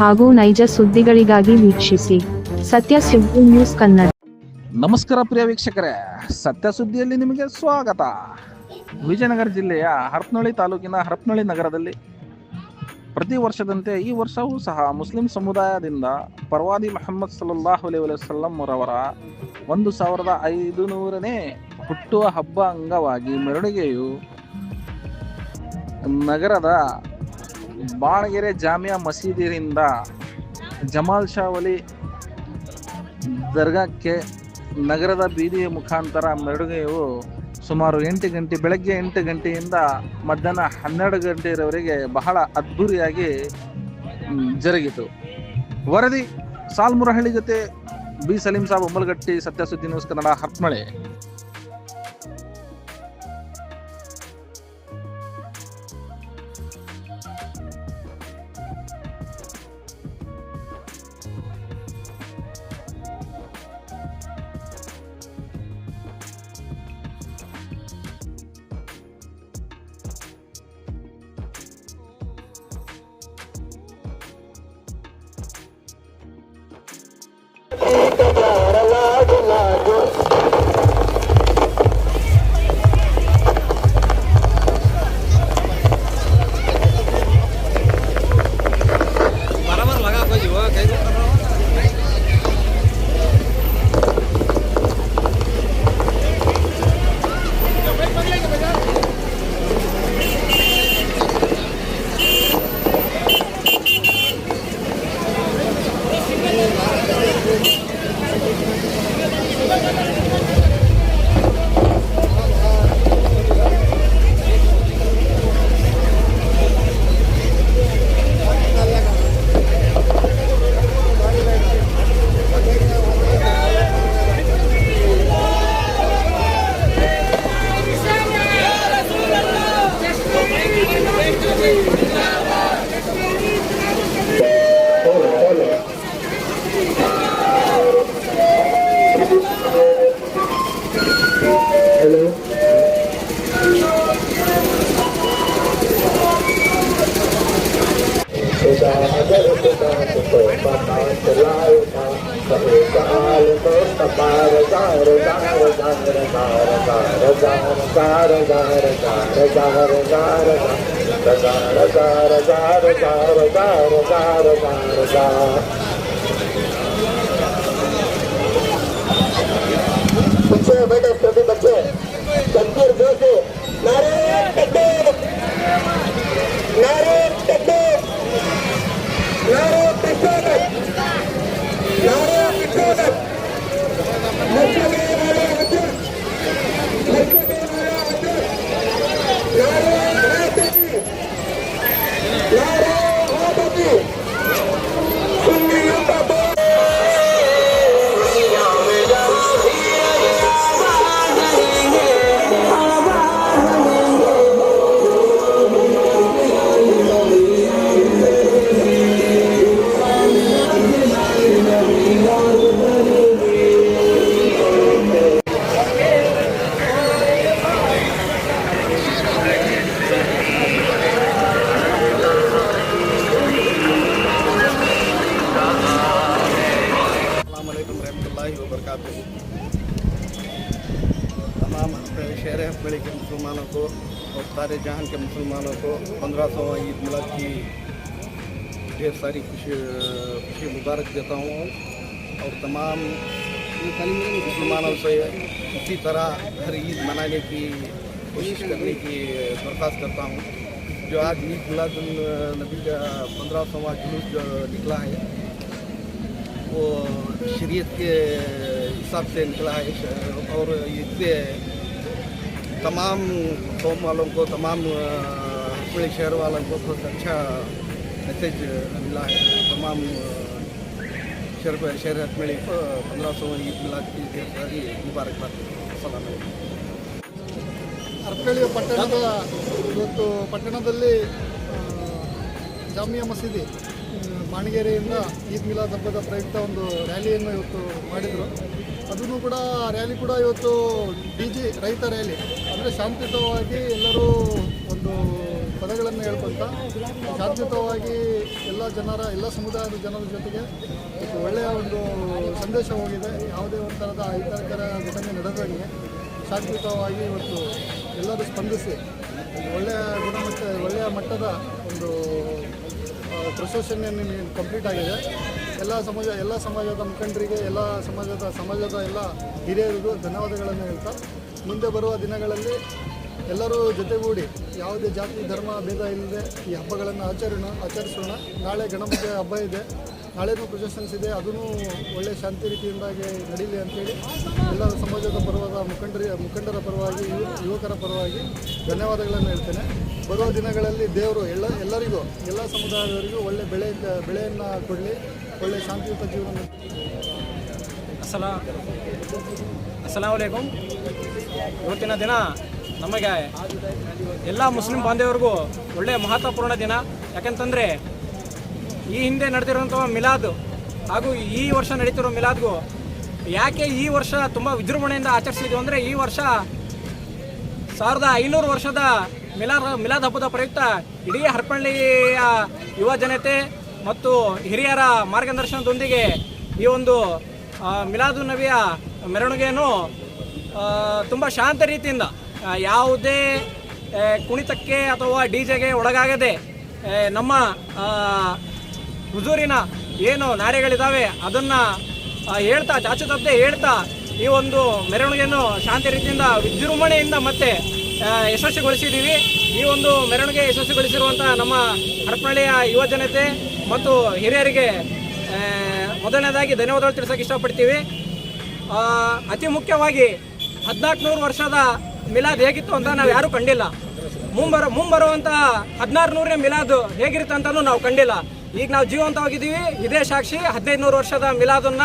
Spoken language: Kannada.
ಹಾಗೂ ನೈಜ ಸುದ್ದಿಗಳಿಗಾಗಿ ವೀಕ್ಷಿಸಿ ಸತ್ಯ ಸುದ್ದಿ ನ್ಯೂಸ್ ಕನ್ನಡ. ನಮಸ್ಕಾರ ಪ್ರಿಯ ವೀಕ್ಷಕರೇ, ಸತ್ಯ ಸುದ್ದಿಯಲ್ಲಿ ನಿಮಗೆ ಸ್ವಾಗತ. ವಿಜಯನಗರ ಜಿಲ್ಲೆಯ ಹರಪನಹಳ್ಳಿ ತಾಲೂಕಿನ ಹರಪನಹಳ್ಳಿ ನಗರದಲ್ಲಿ ಪ್ರತಿ ವರ್ಷದಂತೆ ಈ ವರ್ಷವೂ ಸಹ ಮುಸ್ಲಿಂ ಸಮುದಾಯದಿಂದ ಪರ್ವಾದಿ ಮೊಹಮ್ಮದ್ ಸಲ್ಲಾಹು ಅಲೈ ವಸಲ್ಲಂ ರವರ ಒಂದು ಸಾವಿರದ ಐದು ನೂರನೇ ಹುಟ್ಟುವ ಹಬ್ಬ ಅಂಗವಾಗಿ ಮೆರವಣಿಗೆಯು ನಗರದ ಬಾಣಗೆರೆ ಜಾಮಿಯಾ ಮಸೀದಿಯಿಂದ ಜಮಾಲ್ ಶಾವಲಿ ದರ್ಗಾಕ್ಕೆ ನಗರದ ಬೀದಿಯ ಮುಖಾಂತರ ಮೆರವಣಿಗೆಯು ಸುಮಾರು ಎಂಟು ಗಂಟೆ, ಬೆಳಗ್ಗೆ ಎಂಟು ಗಂಟೆಯಿಂದ ಮಧ್ಯಾಹ್ನ ಹನ್ನೆರಡು ಗಂಟೆಯವರೆಗೆ ಬಹಳ ಅದ್ಭುರಿಯಾಗಿ ಜರುಗಿತು. ವರದಿ, ಸಾಲ್ಮುರಹಳ್ಳಿ ಜೊತೆ ಬಿ ಸಲೀಂ ಸಾಬ್ ಉಮ್ಮಲ್ಗಟ್ಟಿ ಸತ್ಯಸುದ್ದಿ ನ್ಯೂಸ್ ಕನ್ನಡ ಹರ್ಪಮಳೆ રા રા રા રા રા सारे जहान के मुसलमानों को पंद्रह सौ ईद मिलाद की ढेर सारी खुशी खुशी मुबारक देता हूँ। और तमाम मुसलमानों से इसी तरह हर ईद मनाने की कोशिश करने की दरख्वास्त करता हूँ। जो आज ईद मिलाद नबी का पंद्रह सौवा जुलूस जो निकला है, वो शरीयत के हिसाब से निकला है। और इससे तमाम कौम वालों को तमाम पूरे शहर वालों को बहुत अच्छा मैसेज मिला है तमाम शहर शहर हकमेड़ी को पंद्रह सौ ईद मिलाद की ढेर सारी मुबारकबाद सलाम ಹರಪಳ್ಳಿ ಪಟ್ಟಣದ ಇವತ್ತು ಪಟ್ಟಣದಲ್ಲಿ ಆ, ಜಾಮಿಯಾ ಮಸೀದಿ ಆ, ಮಾಣಿಗೇರಿಯಿಂದ ಈದ್ ಮಿಲಾದ್ ಹಬ್ಬದ ಪ್ರಯುಕ್ತ ಒಂದು ರ್ಯಾಲಿಯನ್ನು ಇವತ್ತು ಮಾಡಿದರು ಅದನ್ನು ಕೂಡ ರ್ಯಾಲಿ ಕೂಡ ಇವತ್ತು ಡಿ ಜಿ ರೈತ ರ್ಯಾಲಿ ಅಂದರೆ ಶಾಂತಿಯುತವಾಗಿ ಎಲ್ಲರೂ ಒಂದು ಪದ ಪದಗಳನ್ನು ಹೇಳ್ಕೊಳ್ತಾ, ಶಾಂತಿಯುತವಾಗಿ ಎಲ್ಲ ಜನರ, ಎಲ್ಲ ಸಮುದಾಯದ ಜನರ ಜೊತೆಗೆ ಒಳ್ಳೆಯ ಒಂದು ಸಂದೇಶ ಹೋಗಿದೆ. ಯಾವುದೇ ಒಂದು ಥರದ ಅಹಿತಕರ ಘಟನೆ ನಡೆದಂಗೆ ಶಾಂತಿಯುತವಾಗಿ ಇವತ್ತು ಎಲ್ಲರೂ ಸ್ಪಂದಿಸಿ ಒಳ್ಳೆಯ ಗುಣಮಟ್ಟ, ಒಳ್ಳೆಯ ಮಟ್ಟದ ಒಂದು ಪ್ರೊಸೆಷನ್ ಕಂಪ್ಲೀಟ್ ಆಗಿದೆ. ಎಲ್ಲ ಸಮಾಜ, ಎಲ್ಲ ಸಮಾಜದ ಮುಖಂಡರಿಗೆ, ಎಲ್ಲ ಸಮಾಜದ ಸಮಾಜದ ಎಲ್ಲ ಹಿರಿಯರಿಗೂ ಧನ್ಯವಾದಗಳನ್ನು ಹೇಳ್ತಾ, ಮುಂದೆ ಬರುವ ದಿನಗಳಲ್ಲಿ ಎಲ್ಲರೂ ಜೊತೆಗೂಡಿ ಯಾವುದೇ ಜಾತಿ, ಧರ್ಮ, ಭೇದ ಇಲ್ಲದೆ ಈ ಹಬ್ಬಗಳನ್ನು ಆಚರಣ, ಆಚರಿಸೋಣ. ನಾಳೆ ಗಣಪತಿ ಹಬ್ಬ ಇದೆ. ನಾಳೆನೂ ಪ್ರೊಜೆಕ್ಷನ್ಸ್ ಇದೆ ಅದೂ ಒಳ್ಳೆಯ ಶಾಂತಿ ರೀತಿಯಿಂದಾಗಿ ನಡೀಲಿ ಅಂತೇಳಿ ಎಲ್ಲ ಸಮಾಜದ ಪರವಾದ ಮುಖಂಡರ ಮುಖಂಡರ ಪರವಾಗಿ, ಯುವ, ಯುವಕರ ಪರವಾಗಿ ಧನ್ಯವಾದಗಳನ್ನು ಹೇಳ್ತೇನೆ. ಬರುವ ದಿನಗಳಲ್ಲಿ ದೇವರು ಎಲ್ಲ, ಎಲ್ಲರಿಗೂ, ಎಲ್ಲ ಸಮುದಾಯದವರಿಗೂ ಒಳ್ಳೆ ಬೆಳೆ, ಬೆಳೆಯನ್ನು ಕೊಡಲಿ, ಒಳ್ಳೆ ಶಾಂತಿಯುತ ಜೀವನ ಅಸಲಾ ಅಸಲಾಮಲೈಕುಮ್ ಇವತ್ತಿನ ದಿನ ನಮಗೆ ಎಲ್ಲ ಮುಸ್ಲಿಂ ಬಾಂಧವರಿಗೂ ಒಳ್ಳೆಯ ಮಹತ್ವಪೂರ್ಣ ದಿನ. ಯಾಕಂತಂದರೆ ಈ ಹಿಂದೆ ನಡೆದಿರುವಂಥ ಮಿಲಾದ್ ಹಾಗೂ ಈ ವರ್ಷ ನಡೀತಿರೋ ಮಿಲಾದ್ಗೂ ಯಾಕೆ ಈ ವರ್ಷ ತುಂಬ ವಿಜೃಂಭಣೆಯಿಂದ ಆಚರಿಸಿದ್ವು ಅಂದರೆ ಈ ವರ್ಷ ಸಾವಿರದ ಐನೂರು ವರ್ಷದ ಮಿಲಾದ್ ಮಿಲಾದ್ ಹಬ್ಬದ ಪ್ರಯುಕ್ತ ಇಡೀ ಹರಪಳ್ಳಿಯ ಯುವ ಜನತೆ ಮತ್ತು ಹಿರಿಯರ ಮಾರ್ಗದರ್ಶನದೊಂದಿಗೆ ಈ ಒಂದು ಮಿಲಾದು ನಬಿಯ ಮೆರವಣಿಗೆಯನ್ನು ತುಂಬ ಶಾಂತ ರೀತಿಯಿಂದ ಯಾವುದೇ ಕುಣಿತಕ್ಕೆ ಅಥವಾ ಡಿ ಜೆಗೆ ಒಳಗಾಗದೆ ನಮ್ಮ ಹುಜೂರಿನ ಏನು ನಾರೆಗಳಿದ್ದಾವೆ ಅದನ್ನು ಹೇಳ್ತಾ, ಚಾಚು ತಪ್ಪದೆ ಹೇಳ್ತಾ, ಈ ಒಂದು ಮೆರವಣಿಗೆಯನ್ನು ಶಾಂತಿ ರೀತಿಯಿಂದ, ವಿಜೃಂಭಣೆಯಿಂದ ಮತ್ತೆ ಯಶಸ್ವಿಗೊಳಿಸಿದ್ದೀವಿ ಈ ಒಂದು ಮೆರವಣಿಗೆ ಯಶಸ್ವಿಗೊಳಿಸಿರುವಂಥ ನಮ್ಮ ಹರಪನಹಳ್ಳಿಯ ಯುವ ಜನತೆ ಮತ್ತು ಹಿರಿಯರಿಗೆ ಮೊದಲನೇದಾಗಿ ಧನ್ಯವಾದಗಳು ತಿಳಿಸೋಕೆ ಇಷ್ಟಪಡ್ತೀವಿ. ಅತಿ ಮುಖ್ಯವಾಗಿ ಹದಿನಾಲ್ಕು ನೂರು ವರ್ಷದ ಮಿಲಾದ್ ಹೇಗಿತ್ತು ಅಂತ ನಾವು ಯಾರೂ ಕಂಡಿಲ್ಲ. ಮುಂಬರ, ಮುಂಬರುವಂತಹ ಹದಿನಾರು ನೂರನೇ ಮಿಲಾದ್ ಹೇಗಿರುತ್ತೆ ಅಂತಲೂ ನಾವು ಕಂಡಿಲ್ಲ. ಈಗ ನಾವು ಜೀವಂತವಾಗಿದ್ದೀವಿ. ಇದೇ ಸಾಕ್ಷಿ ಹದಿನೈದು ನೂರು ವರ್ಷದ ಮಿಲಾದನ್ನ